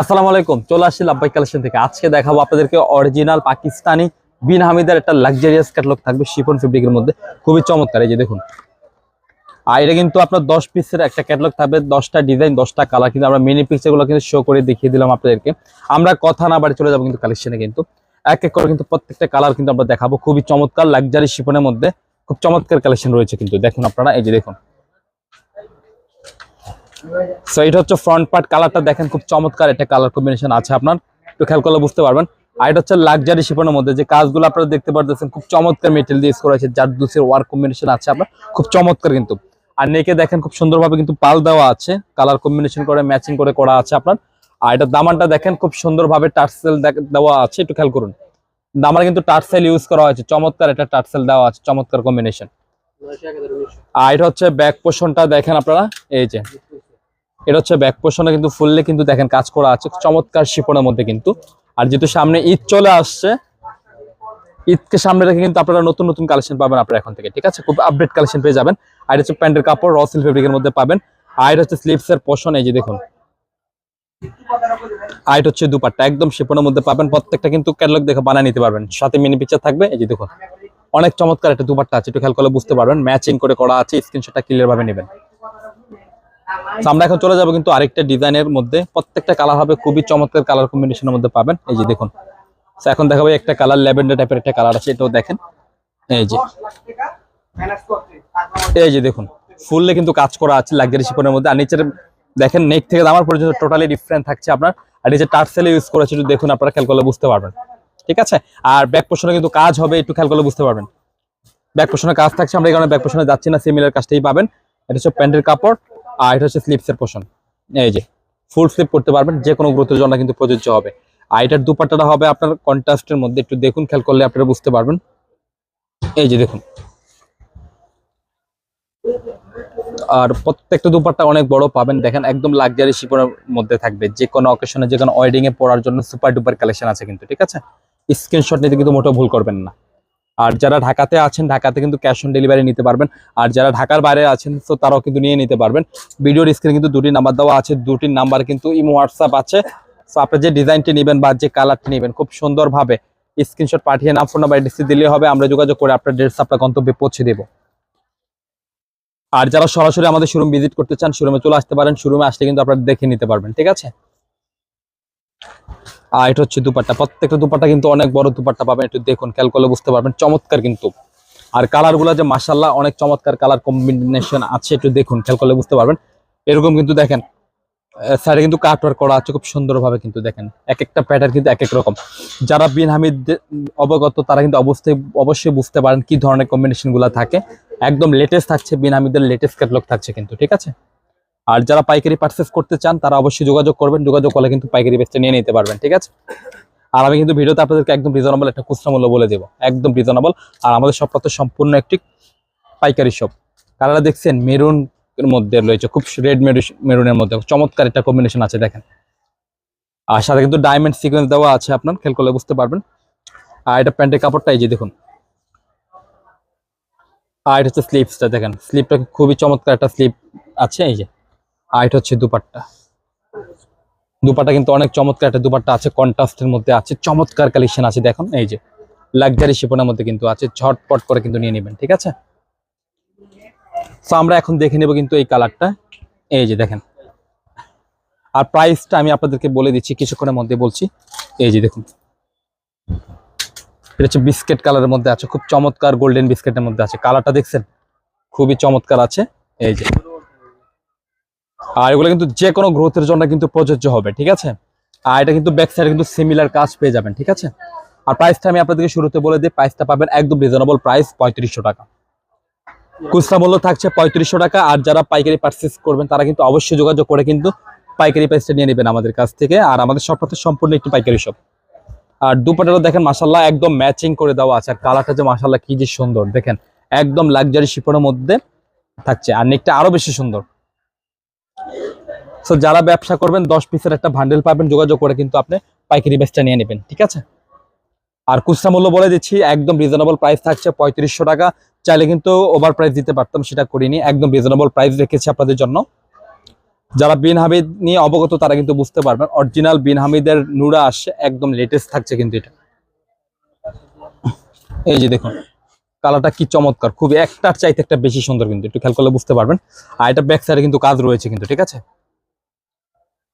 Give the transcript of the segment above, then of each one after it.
আসসালামু আলাইকুম, চলে আসছি লাভবাই কালেকশন থেকে। আজকে দেখাবো আপনাদেরকে অরিজিনাল পাকিস্তানি বিন হামিদের একটা লাক্সারিয়াস ক্যাটলগ থাকবে শিফন ফেব্রিকের মধ্যে। খুবই চমৎকার, এই যে দেখুন। আর এটা কিন্তু আপনার দশ পিসের একটা ক্যাটলগ থাকবে, দশটা ডিজাইন দশটা কালার কিন্তু আমরা মিনি পিকচারগুলো কিন্তু শো করে দেখিয়ে দিলাম আপনাদেরকে। আমরা কথা না বাড়ি চলে যাব কিন্তু কালেকশনে কিন্তু। এক এক করে কিন্তু প্রত্যেকটা কালার কিন্তু আমরা দেখাবো। খুবই চমৎকার লাক্সারি শিফনের মধ্যে। খুব চমৎকার কালেকশন রয়েছে কিন্তু। দেখুন আপনারা, এই যে দেখুন। সো এটা হচ্ছে ফ্রন্ট পার্ট কালারটা দেখেন খুব চমৎকার একটা কালার কম্বিনেশন আছে আপনার। একটু খেয়াল করলে বুঝতে পারবেন। আর এটা হচ্ছে লাক্সারি শিপনের মধ্যে যে কাজগুলো আপনারা দেখতে পারতেছেন খুব চমৎকার মেটেরিয়াল দিয়ে ইউজ করা হয়েছে যার দুসের ওয়ার্ক কম্বিনেশন আছে আপনার। খুব চমৎকার কিন্তু। আর নেকে দেখেন খুব সুন্দরভাবে কিন্তু পাল দেওয়া আছে। কালার কম্বিনেশন করে ম্যাচিং করে করা আছে আপনার। আর এটা দামানটা দেখেন খুব সুন্দরভাবে টার্সেল দেওয়া আছে একটু খেয়াল করুন। দামার কিন্তু টার্সেল ইউজ করা হয়েছে চমৎকার একটা টার্সেল দেওয়া আছে চমৎকার কম্বিনেশন আর এটা হচ্ছে ব্যাক পোষণটা দেখেন আপনারা এই যে। এটা হচ্ছে ব্যাক পোষণে কিন্তু ফুললে কিন্তু দেখেন কাজ করা আছে, চমৎকার শিপনের মধ্যে কিন্তু। আর যেহেতু সামনে ঈদ চলে আসছে, ঈদকে সামনে রেখে কিন্তু আপনারা নতুন নতুন কালেকশন পাবেন আপনারা এখন থেকে, ঠিক আছে? খুব আপডেট কালেকশন পেয়ে যাবেন। আর হচ্ছে প্যান্টের কাপড় র সিল ফেব্রিকের মধ্যে পাবেন। আর এটা হচ্ছে স্লিপস এর পোষণ এই যে দেখুন। আর এটা হচ্ছে দুপাট্টা, একদম শিপনের মধ্যে পাবেন। প্রত্যেকটা কিন্তু ক্যাটালগ দেখে বানিয়ে নিতে পারবেন। সাথে মিনি পিকচার থাকবে, এই যে দেখুন। অনেক চমৎকার একটা দুপাট্টা আছে, একটু খেয়াল করলে বুঝতে পারবেন। ম্যাচিং করে করা আছে স্ক্রিনশটটা ক্লিয়ার ভাবে নেবেন। আমরা এখন চলে যাব কিন্তু আরেকটা ডিজাইনের মধ্যে। প্রত্যেকটা কালার হবে খুবই চমৎকার কালার কম্বিনেশনের মধ্যে পাবেন। এই যে দেখুন। এখন দেখাবো একটা কালার ল্যাভেন্ডার টাইপের একটা কালার আছে, এটাও দেখেন। এই যে। এই যে দেখুন। ফুললে কিন্তু কাজ করা আছে লাক্সারি শিপনের মধ্যে। আর নিচের, দেখেন নেক থেকে দামার পর্যন্ত টোটালি ডিফারেন্ট থাকছে আপনার। আর এই যে টার্সেল ইউজ করেছে একটু দেখুন আপনারা খেয়াল করলে বুঝতে পারবেন। ঠিক আছে? আর ব্যাক পোষণে কিন্তু কাজ হবে, একটু খেয়াল করলে বুঝতে পারবেন। ব্যাক পোষণে কাজ থাকছে, আমরা এখানে ব্যাক পোষণে যাচ্ছি না সিমিলার কাজটাই পাবেন। এটা হচ্ছে প্যান্টের কাপড়। আর এটা হচ্ছে স্লিপসের পোষণ এই যে ফুল স্লিপ করতে পারবেন যে কোনো গ্রোথের জন্য কিন্তু প্রযোজ্য হবে। আর এটার দুপাট্টাটা হবে আপনার কন্ট্রাস্টের মধ্যে, একটু দেখুন, খেয়াল করলে আপনারা বুঝতে পারবেন। এই যে দেখুন। আর প্রত্যেকটা দুপাট্টা অনেক বড় পাবেন, দেখেন, একদম লাক্সারি শিপনের মধ্যে থাকবে। যে কোনো অকেশনে যে কোনো ওয়েডিং এ পড়ার জন্য সুপার ডুপার কালেকশন আছে কিন্তু, ঠিক আছে? স্ক্রিনশট নিতে কিন্তু মোটেও ভুল করবেন না। আর যারা ঢাকাতে আছেন, ঢাকাতে কিন্তু ক্যাশ অন ডেলিভারি নিতে পারবেন। আর যারা ঢাকার বাইরে আছেন, তো তারাও কিন্তু নিয়ে নিতে পারবেন। ভিডিওর স্ক্রিনে কিন্তু দুটি নাম্বার দেওয়া আছে দুটি নাম্বার কিন্তু ইমো হোয়াটসঅ্যাপ আছে। তো আপনি যে ডিজাইনটি নেবেন বা যে কালারটি নেবেন, খুব সুন্দরভাবে স্ক্রিনশট পাঠিয়ে নাম ফোন নাম্বার ডিসি দিলে হবে, আমরা যোগাযোগ করে আপনার ড্রেস আপনার গন্তব্যে পৌঁছে দেবো। আর যারা সরাসরি আমাদের শোরুম ভিজিট করতে চান শোরুমে চলে আসতে পারেন। শোরুমে আসলে কিন্তু আপনারা দেখে নিতে পারবেন, ঠিক আছে? আর এটা হচ্ছে দুপাট্টা। প্রত্যেকটা দুপাট্টা কিন্তু অনেক বড় দুপাট্টা পাবেন। একটু দেখুন খেয়াল করলে বুঝতে পারবেন। চমৎকার কিন্তু। আর কালারগুলো যে মাসাল্লাহ অনেক চমৎকার কালার কম্বিনেশন আছে, একটু দেখুন খেয়াল করলে বুঝতে পারবেন। এরকম কিন্তু দেখেন সাইডে কিন্তু কাট ওয়ার্ক করা আছে, খুব সুন্দরভাবে কিন্তু দেখেন। এক একটা প্যাটার্ন কিন্তু এক এক রকম। যারা বিন হামিদ অবগত, তারা কিন্তু অবশ্যই অবশ্যই বুঝতে পারেন কি ধরনের কম্বিনেশনগুলা থাকে। একদম লেটেস্ট থাকছে, বিন হামিদের লেটেস্ট ক্যাটলগ থাকছে কিন্তু, ঠিক আছে? আর যারা পাইকারি পারচেস করতে চান, তারা অবশ্যই যোগাযোগ করবেন। যোগাযোগ করলে কিন্তু পাইকারি বেচটা নিয়ে নিতে পারবেন, ঠিক আছে? আর আমি কিন্তু ভিডিওতে আপনাদেরকে একদম রিজনেবল একটা খুচরা মূল্য বলে দেবো। একদম রিজনেবল আর আমাদের শপটা তো সম্পূর্ণ একটি পাইকারি শপ কালারটা দেখছেন? মেরুন এর মধ্যে রয়েছে। খুব রেড মেরুনের মধ্যে। চমৎকার একটা কম্বিনেশন আছে, দেখেন। আর সাথে কিন্তু ডায়মন্ড সিকোয়েন্স দেওয়া আছে আপনার খেল করলে বুঝতে পারবেন। আর এটা প্যান্টের কাপড়টা, এই যে দেখুন। আর এটা হচ্ছে স্লিপসটা দেখেন। স্লিপটা খুবই চমৎকার একটা স্লিপ আছে, এই যে। আর এটা হচ্ছে দুপাট্টা। দুপাট্টা কিন্তু অনেক চমৎকার একটা দুপাট্টা আছে, কন্ট্রাস্টের মধ্যে আছে, চমৎকার কালেকশন আছে, দেখুন, এই যে লাক্সারি শিপনের মধ্যে কিন্তু আছে, ঝটপট করে কিন্তু নিয়ে নেবেন, ঠিক আছে? তো আমরা এখন দেখে নেব কিন্তু এই কালারটা এই যে, দেখেন। আর প্রাইসটা আমি আপনাদেরকে বলে দিচ্ছি, কিছুক্ষণের মধ্যে বলছি। এই যে, দেখুন। এটা হচ্ছে বিস্কেট কালারের মধ্যে আছে, খুব চমৎকার গোল্ডেন বিস্কেটের মধ্যে আছে। কালারটা দেখছেন? খুবই চমৎকার আছে। এই যে। আর এগুলো কিন্তু যে কোনো গ্রোথের জন্য কিন্তু প্রযোজ্য হবে, ঠিক আছে? আর এটা কিন্তু ব্যাক সাইডে কিন্তু সিমিলার কাজ পেয়ে যাবেন, ঠিক আছে? আর প্রাইসটা আমি আপনাদেরকে শুরুতে বলে দিই প্রাইসটা পাবেন একদম রিজনেবল প্রাইস পঁয়ত্রিশশো টাকা। খুচরা মূল্য থাকছে পঁয়ত্রিশশো টাকা, আর যারা পাইকারি পারচেস করবেন, তারা কিন্তু অবশ্যই যোগাযোগ করে কিন্তু পাইকারি প্রাইসটা নিয়ে নেবেন আমাদের কাছ থেকে, আর আমাদের সবটাতে সম্পূর্ণ একটি পাইকারি শপ আর দুপাটাটা দেখেন মাসাল্লাহ একদম ম্যাচিং করে দেওয়া আছে, আর কালারটা যে মাসাল্লাহ কি যে সুন্দর, দেখেন, একদম লাক্সারি শিপনের মধ্যে থাকছে, আর নেকটা আরও বেশি সুন্দর। সো যারা ব্যবসা করবেন, দশ পিসের একটা ভান্ডেল পাবেন, যোগাযোগ করে কিন্তু আপনি পাইকারি বেচটা নিয়ে নেবেন, ঠিক আছে? আর খুচরা মূল্য বলে দিচ্ছি, একদম রিজনেবল প্রাইস থাকছে পঁয়ত্রিশশো টাকা। চাইলে কিন্তু ওভার প্রাইস দিতে পারতাম, সেটা করিনি, একদম রিজনেবল প্রাইস রেখেছি আপনাদের জন্য। যারা বিন হামিদ নিয়ে অবগত, তারা কিন্তু বুঝতে পারবেন অরিজিনাল বিন হামিদের নুরা আসছে, একদম লেটেস্ট থাকছে কিন্তু এটা। এই যে দেখুন, কালারটা কি চমৎকার, খুবই, একটার চাইতে একটা বেশি সুন্দর কিন্তু, একটু খেয়াল করলে বুঝতে পারবেন। আর এটা ব্যাক সাইডে কিন্তু কাজ রয়েছে কিন্তু, ঠিক আছে?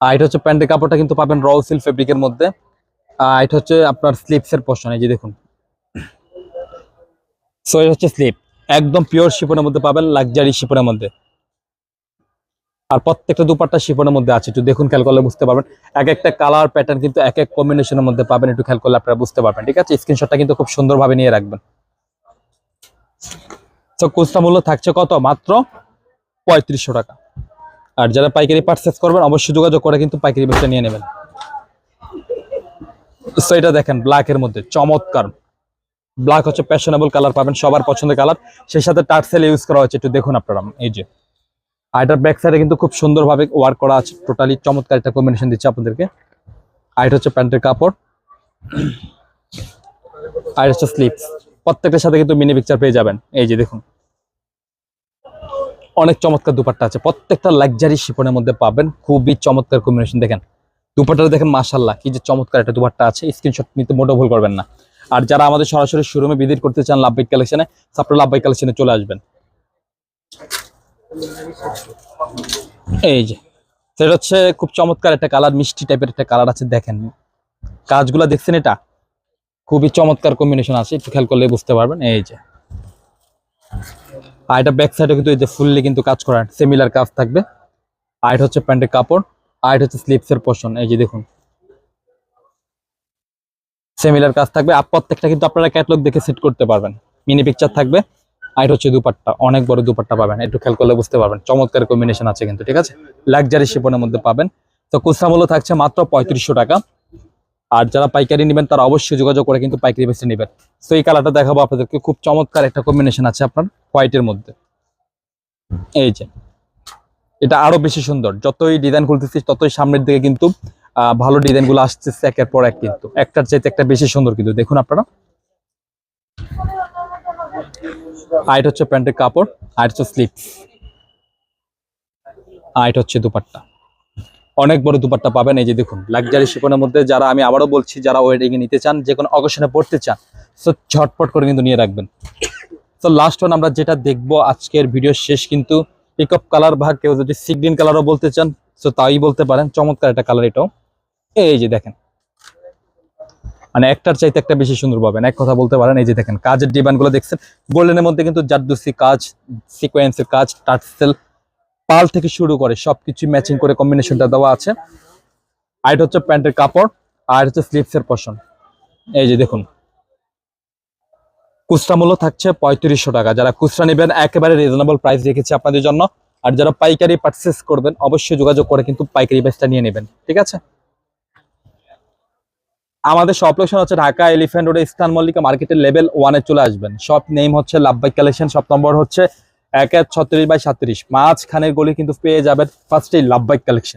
আর এটা হচ্ছে প্যান্টের কাপড়টা কিন্তু পাবেন র সিল ফেব্রিকের মধ্যে। আর এটা হচ্ছে আপনার স্লিপসের পোর্শন এই যে দেখুন। সো এটা হচ্ছে স্লিপ একদম পিওর শিপনের মধ্যে পাবেন লাক্সারি শিপনের মধ্যে। আর প্রত্যেকটা দুপাট্টা শিপনের মধ্যে আছে, একটু দেখুন, খেয়াল করলে বুঝতে পারবেন। এক একটা কালার প্যাটার্ন কিন্তু এক এক কম্বিনেশনের মধ্যে পাবেন, একটু খেয়াল করলে আপনারা বুঝতে পারবেন, ঠিক আছে? স্ক্রিনশটটা কিন্তু খুব সুন্দরভাবে নিয়ে রাখবেন। তো খুচরা মূল্য থাকছে কত? মাত্র পঁয়ত্রিশশো টাকা। আর যারা পাইকারি পারচেস করবেন, অবশ্যই যোগাযোগ করে কিন্তু পাইকারি বেচটা নিয়ে নেবেন। তো এটা দেখেন ব্ল্যাকের মধ্যে, চমৎকার। ব্ল্যাক হচ্ছে প্যাশনেবল কালার পাবেন, সবার পছন্দের কালার সেই সাথে টার্সেল ইউজ করা হয়েছে, একটু দেখুন আপনারা, এই যে। আর এটার ব্যাক সাইডে কিন্তু খুব সুন্দরভাবে ওয়ার্ক করা আছে টোটালি চমৎকার একটা কম্বিনেশন দিচ্ছে আপনাদেরকে। আর এটা হচ্ছে প্যান্টের কাপড়। আর হচ্ছে স্লিপস প্রত্যেকটার সাথে কিন্তু মিনি পিকচার পেয়ে যাবেন, এই যে দেখুন। অনেক চমৎকার দুপাট্টা আছে। প্রত্যেকটা লাক্সারি শিপনের মধ্যে পাবেন। খুবই চমৎকার কম্বিনেশন দেখেন দুপাট্টা দেখেন মাশাল্লাহ কি যে চমৎকার একটা দুপাট্টা আছে। স্ক্রিনশট নিতে মোটেও ভুল করবেন না। আর যারা আমাদের সরাসরি শোরুমে ভিজিট করতে চান লাভবাইক কালেকশনে আপনারা লাভবাইক কালেকশনে চলে আসবেন। এই যে সেটা হচ্ছে খুব চমৎকার একটা কালার মিষ্টি টাইপের একটা কালার আছে, দেখেন। কাজগুলা দেখছেন এটা? খুবই চমৎকার কম্বিনেশন আছে, একটু খেয়াল করলে বুঝতে পারবেন। এই যে আর এটা ব্যাক সাইডে কিন্তু এই যে ফুললি কিন্তু কাজ করার সিমিলার কাজ থাকবে। আর এটা হচ্ছে প্যান্টের কাপড়, আর এটা হচ্ছে স্লিপসের পোর্শন এই যে দেখুন। সিমিলার কাজ থাকবে, আর প্রত্যেকটা কিন্তু আপনারা ক্যাটলগ দেখে সেট করতে পারবেন। মিনি পিকচার থাকবে, আর এটা হচ্ছে দুপাট্টা, অনেক বড় দুপাট্টা পাবেন, একটু খেয়াল করলে বুঝতে পারবেন। চমৎকার কম্বিনেশন আছে কিন্তু, ঠিক আছে? লাক্সারি শিপনের মধ্যে পাবেন। তো খুচরা মূল্য থাকছে মাত্র পঁয়ত্রিশশো টাকা। আর যারা পাইকারি নেবেন, তারা অবশ্যই যোগাযোগ করে কিন্তু পাইকারি বেছে নেবেন। তো এই কালারটা দেখাবো আপনাদেরকে। খুব চমৎকার একটা কম্বিনেশন আছে আপনার হোয়াইটের মধ্যে। এই যে, এটা আরও বেশি সুন্দর। যতই ডিজাইন খুলতেছি, ততই সামনের দিকে কিন্তু ভালো ডিজাইনগুলো আসতেছে একের পর এক কিন্তু। একটার চাইতে একটা বেশি সুন্দর কিন্তু। দেখুন আপনারা। আর এটা হচ্ছে প্যান্টের কাপড়, আর হচ্ছে স্লিপস আর এটা হচ্ছে দুপাট্টা। অনেক বড় দুপাট্টা পাবেন। এই যে দেখুন লাক্সারি শিপনের মধ্যে যারা আমি আবারও বলছি, যারা ওয়েডিং এ নিতে চান, যে কোনো অকেশনে পড়তে চান তো ঝটপট করে কিন্তু নিয়ে রাখবেন। তো লাস্ট ওয়ান আমরা যেটা দেখব আজকের ভিডিও শেষ কিন্তু পিকআপ কালার ভাগ কেউ যদি সি গ্রিন কালারও বলতে চান তো তাই বলতে পারেন, চমৎকার একটা কালার এটাও। এই যে দেখেন মানে একটার চাইতে একটা বেশি সুন্দর পাবেন। এক কথা বলতে পারেন, এই যে দেখেন, কাজের ডিমান্ডগুলো দেখছেন গোল্ডেনের মধ্যে কিন্তু জারদুসি কাজ সিকোয়েন্সের কাজ টার্সেল পাল থেকে শুরু করে সবকিছু ম্যাচিং করে কম্বিনেশনটা দেওয়া আছে। আর এটা হচ্ছে প্যান্টের কাপড়, আর হচ্ছে স্লিপসের পশন এই যে দেখুন। খুচরা মূল্য থাকছে পঁয়ত্রিশশো টাকা। যারা খুচরা নেবেন, একেবারে রিজনেবল প্রাইস রেখেছি আপনাদের জন্য। আর যারা পাইকারি পারচেস করবেন, অবশ্যই যোগাযোগ করে কিন্তু পাইকারি প্রাইসটা নিয়ে নেবেন। ঠিক আছে? আমাদের শপ লোকেশন হচ্ছে Dhaka elephant road eastern Mallika মার্কেটের লেভেল ওয়ানে চলে আসবেন। শপ নেম হচ্ছে লাভবাই কালেকশন শপ নম্বর হচ্ছে এক এক ছত্রিশ বাই সাত্রিশ। মাঝখানের গলি কিন্তু পেয়ে যাবেন ফার্স্টেই লাভবাইক কালেকশন